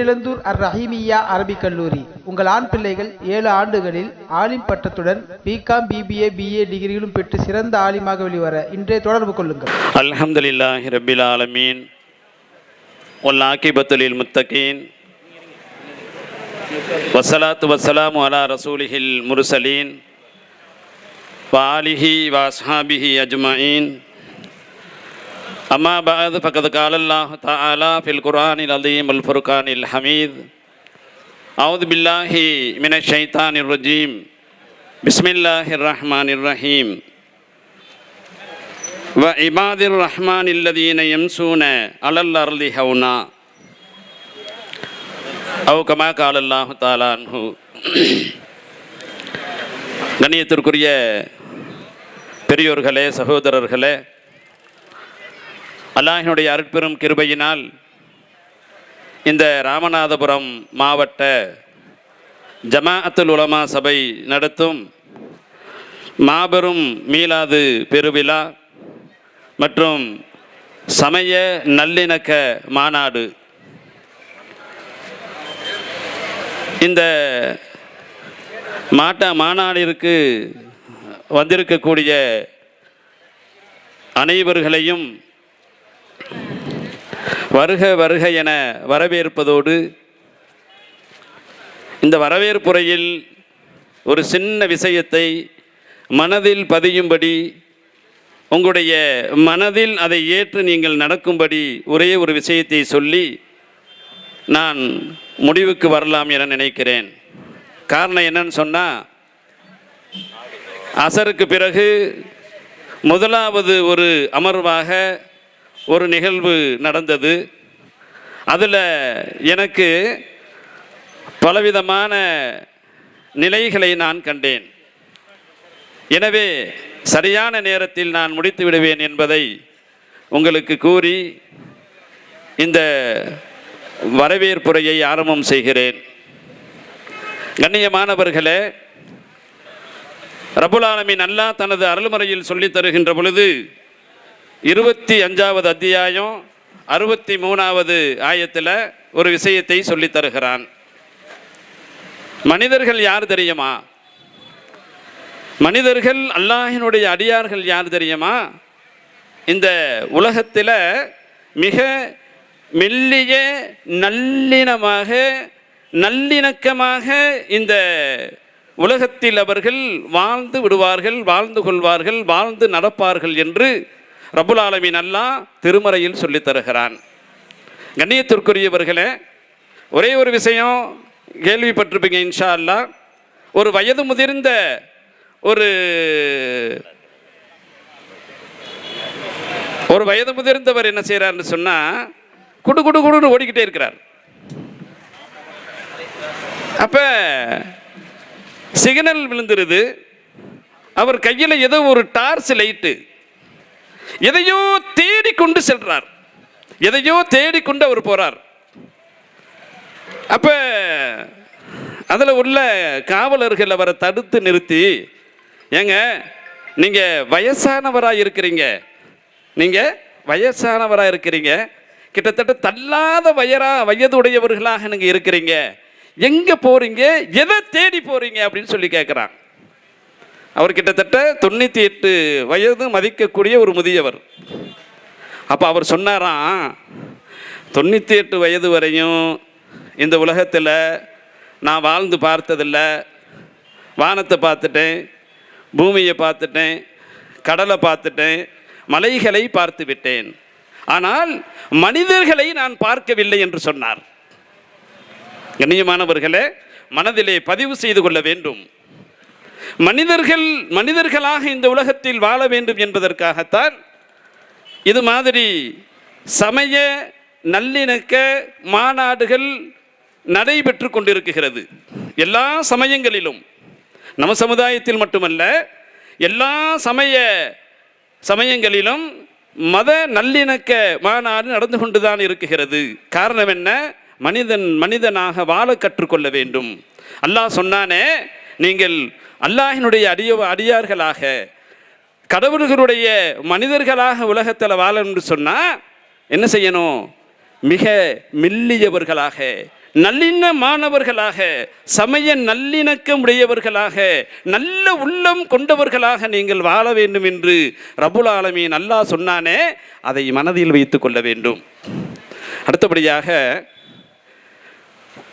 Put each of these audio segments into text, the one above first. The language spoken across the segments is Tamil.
தேரிழந்தூர் அர் ரஹீமியா அரபிக் கல்லூரி உங்கள் ஆண் பிள்ளைகள் ஏழு ஆண்டுகளில் ஆலிம் பட்டத்துடன் பிகாம் பிபிஏ பிஏ டிகிரிகளும் பெற்று சிறந்த ஆலிமாக வெளிவர இன்றே தொடர்பு கொள்ளுங்கள் الحمد لله رب العالمين والعاقبة للمتقين والصلاة والسلام على رسوله المرسلين وآله وأصحابه أجمعين أما بعد فقد قال الله تعالى في القرآن العظيم الفرقان الحميد أعوذ بالله من الشيطان الرجيم بسم الله الرحمن الرحيم وعباد الرحمن الذين يمشون على الأرض هونا أو كما قال الله تعالى عنه கண்ணியத்திற்குரிய பெரியோர்களே சகோதரர்களே அல்லாஹினுடைய அருட்பெரும் கிருபையினால் இந்த ராமநாதபுரம் மாவட்ட ஜமாஅத்துல் உலமா சபை நடத்தும் மாபெரும் மீலாது பெருவிழா மற்றும் சமய நல்லிணக்க மாநாடு. இந்த மாட்ட மாநாடிற்கு வந்திருக்கக்கூடிய அனைவர்களையும் வருக வருக என வரவேற்பதோடு இந்த வரவேற்புரையில் ஒரு சின்ன விஷயத்தை மனதில் பதியும்படி உங்களுடைய மனதில் அதை ஏற்று நீங்கள் நடக்கும்படி ஒரே ஒரு விஷயத்தை சொல்லி நான் முடிவுக்கு வரலாம் என நினைக்கிறேன். காரணம் என்னன்னு சொன்னால் அசருக்கு பிறகு முதலாவது ஒரு அமர்வாக ஒரு நிகழ்வு நடந்தது. அதில் எனக்கு பலவிதமான நிலைகளை நான் கண்டேன். எனவே சரியான நேரத்தில் நான் முடித்து விடுவேன் என்பதை உங்களுக்கு கூறி இந்த வரவேற்புரையை ஆரம்பம் செய்கிறேன். கண்ணியமானவர்களே ரபுலாலமின் அல்லா தனது அருள்முறையில் சொல்லித் தருகின்ற பொழுது இருபத்தி அஞ்சாவது அத்தியாயம் அறுபத்தி மூணாவது ஆயத்தில் ஒரு விஷயத்தை சொல்லித் தருகிறான். மனிதர்கள் யார் தெரியுமா? மனிதர்கள் அல்லாஹினுடைய அடியார்கள் யார் தெரியுமா? இந்த உலகத்தில் மிக மெல்லிய நல்லினமாக நல்லிணக்கமாக இந்த உலகத்தில் அவர்கள் வாழ்ந்து விடுவார்கள் வாழ்ந்து கொள்வார்கள் வாழ்ந்து நடப்பார்கள் என்று ரபுல் ஆலமின் அல்லாஹ் திருமறையில் சொல்லித் தருகிறான். கண்ணியத்திற்குரியவர்களே ஒரே ஒரு விஷயம் கேள்விப்பட்டிருப்பீங்க இன்ஷா அல்லா ஒரு வயது முதிர்ந்த ஒரு ஒரு வயது முதிர்ந்தவர் என்ன செய்கிறார்னு சொன்னால் குடு குடு குடுன்னு ஓடிக்கிட்டே இருக்கிறார். அப்போ சிக்னல் விழுந்துருது. அவர் கையில் ஏதோ ஒரு டார்ச் லைட்டு எதையோ தேடிக்கொண்டு செல்றார். எதையோ தேடிக்கொண்டு அவர் போறார். அப்ப அதில் உள்ள காவலர்கள் அவரை தடுத்து நிறுத்தி ஏங்க நீங்க வயசானவராக இருக்கிறீங்க. நீங்க வயசானவராக இருக்கிறீங்க. கிட்டத்தட்ட தள்ளாத வயரா வயதுடையவர்களாக நீங்க இருக்கிறீங்க. எங்க போறீங்க? எதை தேடி போறீங்க? அப்படின்னு சொல்லி கேட்குறான் அவர் கிட்டத்தட்ட தொண்ணூற்றி எட்டு வயது மதிக்கக்கூடிய ஒரு முதியவர். அப்போ அவர் சொன்னாராம் தொண்ணூற்றி எட்டு வயது வரையும் இந்த உலகத்தில் நான் வாழ்ந்து பார்த்ததில்ல. வானத்தை பார்த்துட்டேன் பூமியை பார்த்துட்டேன் கடலை பார்த்துட்டேன் மலைகளை பார்த்து விட்டேன். ஆனால் மனிதர்களை நான் பார்க்கவில்லை என்று சொன்னார். கண்ணியமானவர்களே மனதிலே பதிவு செய்து கொள்ள வேண்டும். மனிதர்கள் மனிதர்களாக இந்த உலகத்தில் வாழ வேண்டும் என்பதற்காகத்தான் இது மாதிரி சமய நல்லிணக்க மாநாடுகள் நடைபெற்று கொண்டிருக்கிறது. எல்லா சமயங்களிலும். நம்ம சமுதாயத்தில் மட்டுமல்ல எல்லா சமய சமயங்களிலும் மத நல்லிணக்க மாநாடு நடந்து கொண்டுதான் இருக்கிறது. காரணம் என்ன? மனிதன் மனிதனாக வாழ கற்றுக்கொள்ள வேண்டும். அல்லாஹ் சொன்னானே நீங்கள் அல்லாஹினுடைய அடிய அடியார்களாக கடவுள்களுடைய மனிதர்களாக உலகத்தில் வாழணும்னு சொன்னால் என்ன செய்யணும்? மிக மெல்லியவர்களாக நல்லிணமானவர்களாக சமய நல்லிணக்கம் உடையவர்களாக நல்ல உள்ளம் கொண்டவர்களாக நீங்கள் வாழ வேண்டும் என்று ரபுல் ஆலமீன் அல்லாஹ் சொன்னானே அதை மனதில் வைத்து கொள்ள வேண்டும். அடுத்தபடியாக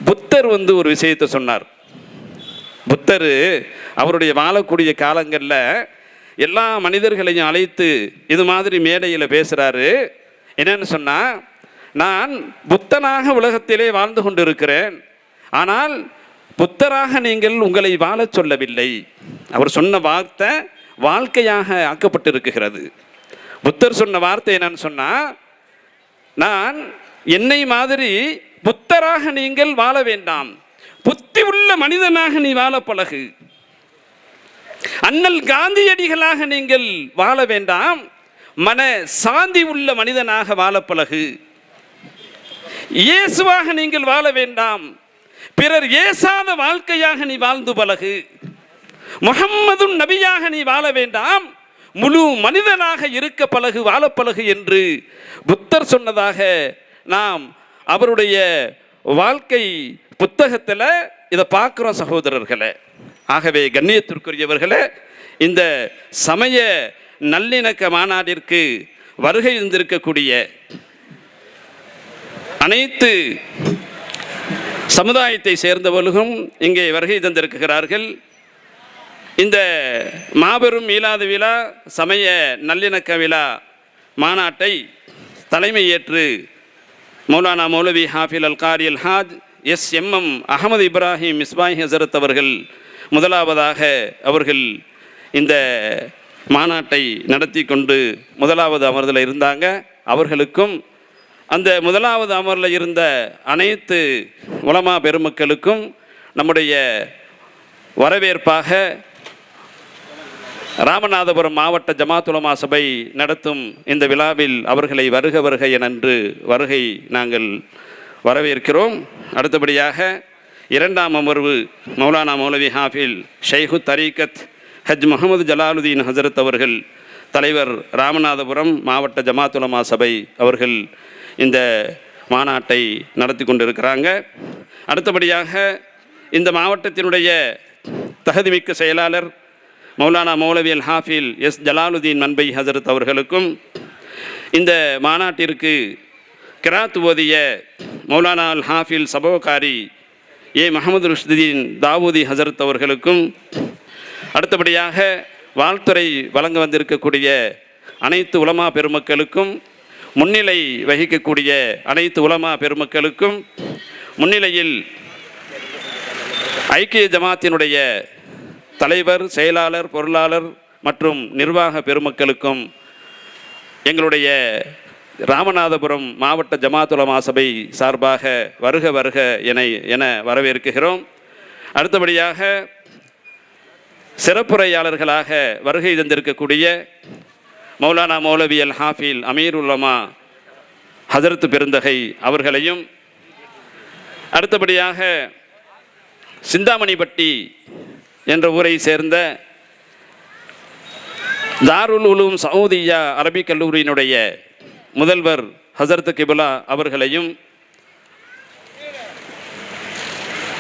புத்தர் வந்து ஒரு விஷயத்தை சொன்னார். புத்தர் அவருடைய வாழக்கூடிய காலங்களில் எல்லா மனிதர்களையும் அழைத்து இது மாதிரி மேடையில் பேசுகிறாரு என்னன்னு சொன்னால் நான் புத்தனாக உலகத்திலே வாழ்ந்து கொண்டிருக்கிறேன். ஆனால் புத்தராக நீங்கள் உங்களை வாழச் சொல்லவில்லை. அவர் சொன்ன வார்த்தை வாழ்க்கையாக ஆக்கப்பட்டிருக்கிறது. புத்தர் சொன்ன வார்த்தை என்னன்னு சொன்னால் நான் என்னை மாதிரி புத்தராக நீங்கள் வாழ வேண்டாம். புத்தி உள்ள மனிதனாக நீ வாழ பழகு. அண்ணல் காந்தியடிகளாக நீங்கள் வாழ வேண்டாம். மன சாந்தி உள்ள மனிதனாக வாழ பழகு. இயேசுவாக நீங்கள் வாழ வேண்டாம். பிறர் ஏசாத வாழ்க்கையாக நீ வாழ்ந்து பழகு. முகம்மதும் நபியாக நீ வாழ வேண்டாம். முழு மனிதனாக இருக்க பழகு வாழ பழகு என்று புத்தர் சொன்னதாக நாம் அவருடைய வாழ்க்கை புத்தகத்தில் இதை பார்க்குறோம் சகோதரர்களே. ஆகவே கண்ணியத்திற்குரியவர்களே இந்த சமய நல்லிணக்க மாநாட்டிற்கு வருகை இருந்திருக்கக்கூடிய அனைத்து சமுதாயத்தை சேர்ந்தவர்களும் இங்கே வருகை தந்திருக்கிறார்கள். இந்த மாபெரும் மீளாது விழா சமய நல்லிணக்க விழா மாநாட்டை தலைமை ஏற்று மௌலானா மௌலவி ஹாஃபில் அல் காரி அல் Haj S M M Ahmed Ibrahim Ismail ஹசரத் அவர்கள் முதலாவதாக அவர்கள் இந்த மாநாட்டை நடத்தி கொண்டு முதலாவது அமர்தில் இருந்தாங்க. அவர்களுக்கும் அந்த முதலாவது அமரில் இருந்த அனைத்து உலமா பெருமக்களுக்கும் நம்முடைய வரவேற்பாக ராமநாதபுரம் மாவட்ட ஜமாத்துலமா சபை நடத்தும் இந்த விழாவில் அவர்களை வருக வருக என்று வருகை நாங்கள் வரவேற்கிறோம். அடுத்தபடியாக இரண்டாம் அமர்வு மௌலானா மௌலவி ஹாஃபில் ஷைஹு தரீகத் ஹஜ் முகமது ஜலாலுதீன் ஹசரத் அவர்கள் தலைவர் ராமநாதபுரம் மாவட்ட ஜமாத்துலமா சபை அவர்கள் இந்த மாநாட்டை நடத்தி கொண்டிருக்கிறாங்க. அடுத்தபடியாக இந்த மாவட்டத்தினுடைய தகுதிமிக்க செயலாளர் மௌலானா மௌலவி அல் ஹாஃபில் எஸ் ஜலாலுதீன் மன்பை ஹசரத் அவர்களுக்கும் இந்த மாநாட்டிற்கு கிராத் ஓதிய மௌலானா அல் ஹாஃபில் சபோகாரி ஏ முகமது ருஷ்தீன் தாவூதி ஹசரத் அவர்களுக்கும் அடுத்தபடியாக வாழ்த்துறை வழங்க வந்திருக்கக்கூடிய அனைத்து உலமா பெருமக்களுக்கும் முன்னிலை வகிக்கக்கூடிய அனைத்து உலமா பெருமக்களுக்கும் முன்னிலையில் ஐக்கிய ஜமாத்தினுடைய தலைவர் செயலாளர் பொருளாளர் மற்றும் நிர்வாக பெருமக்களுக்கும் எங்களுடைய ராமநாதபுரம் மாவட்ட ஜமாத்துலமா சபை சார்பாக வருக வருக என என வரவேற்கிறோம் அடுத்தபடியாக சிறப்புரையாளர்களாக வருகை தந்திருக்கக்கூடிய மௌலானா மௌலவி அல் ஹாஃபில் அமீருல்லமா ஹசரத் பெருந்தகை அவர்களையும் அடுத்தபடியாக சிந்தாமணிப்பட்டி என்ற ஊரை சேர்ந்த தாருல் உலூம் சவுதியா அரபிக் கல்லூரியினுடைய முதல்வர் ஹசரத் கிபுலா அவர்களையும்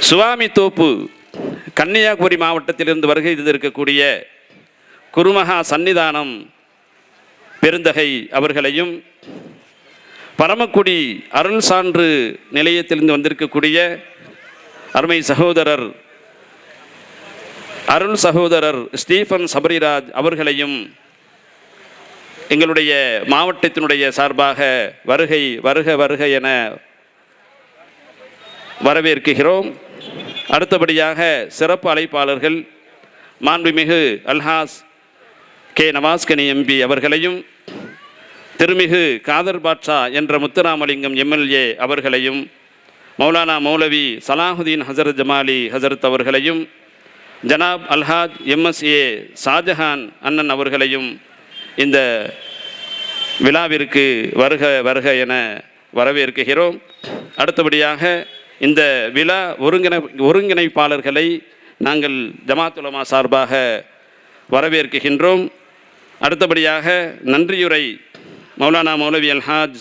சுவாமி தோப்பு கன்னியாகுமரி மாவட்டத்திலிருந்து வருகை தந்திருக்கக்கூடிய குருமகா சன்னிதானம் பெருந்தகை அவர்களையும் பரமக்குடி அருள் சான்று நிலையத்திலிருந்து வந்திருக்கக்கூடிய அருமை சகோதரர் அருள் சகோதரர் ஸ்டீஃபன் சபரிராஜ் அவர்களையும் எங்களுடைய மாவட்டத்தினுடைய சார்பாக வருகை வருக வருக என வரவேற்கிறோம். அடுத்தபடியாக சிறப்பு அழைப்பாளர்கள் மாண்புமிகு அல்ஹாஸ் கே நவாஸ்கனி எம்பி அவர்களையும் திருமிகு காதர் பாட்ஷா என்ற முத்துராமலிங்கம் எம்எல்ஏ அவர்களையும் மௌலானா மௌலவி சலாஹுதீன் ஹசரத் ஜமாலி ஹசரத் அவர்களையும் ஜனாப் அல்ஹாத் எம்எஸ்ஏ ஷாஜஹான் அண்ணன் அவர்களையும் இந்த விழாவிற்கு வருக வருக என வரவேற்கிறோம். அடுத்தபடியாக இந்த விழா ஒருங்கிணை ஒருங்கிணைப்பாளர்களை நாங்கள் ஜமாத்துலமா சார்பாக வரவேற்கின்றோம். அடுத்தபடியாக நன்றியுரை மௌலானா மௌலவி அல்ஹாஜ்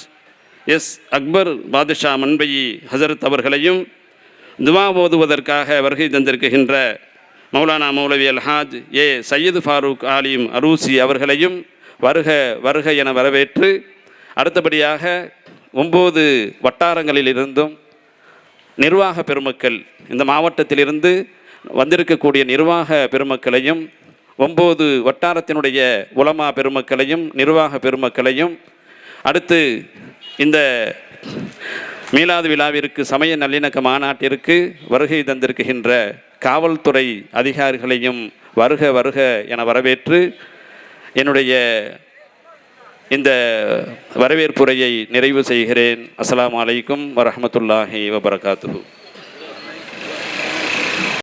எஸ். அக்பர் பாதுஷா மன்பையி ஹசரத் அவர்களையும் துவா ஓதுவதற்காக வருகை தந்திருக்கின்ற மௌலானா மௌலவி அல்ஹாஜ் ஏ. சையது ஃபாரூக் ஆலிம் அரூசி அவர்களையும் வருக வருக என வரவேற்று அடுத்தபடியாக ஒம்பது வட்டாரங்களிலிருந்தும் நிர்வாக பெருமக்கள் இந்த மாவட்டத்திலிருந்து வந்திருக்கக்கூடிய நிர்வாக பெருமக்களையும் ஒம்பது வட்டாரத்தினுடைய உலமா பெருமக்களையும் நிர்வாக பெருமக்களையும் அடுத்து இந்த மீலாது விழாவிற்கு சமய நல்லிணக்க மாநாட்டிற்கு வருகை தந்திருக்கின்ற காவல்துறை அதிகாரிகளையும் வருக வருக என வரவேற்று என்னுடைய இந்த வரவேற்புரையை நிறைவு செய்கிறேன். அஸ்லாம் அலைக்கும் வரமத்துல்லாஹி வபரகாத்து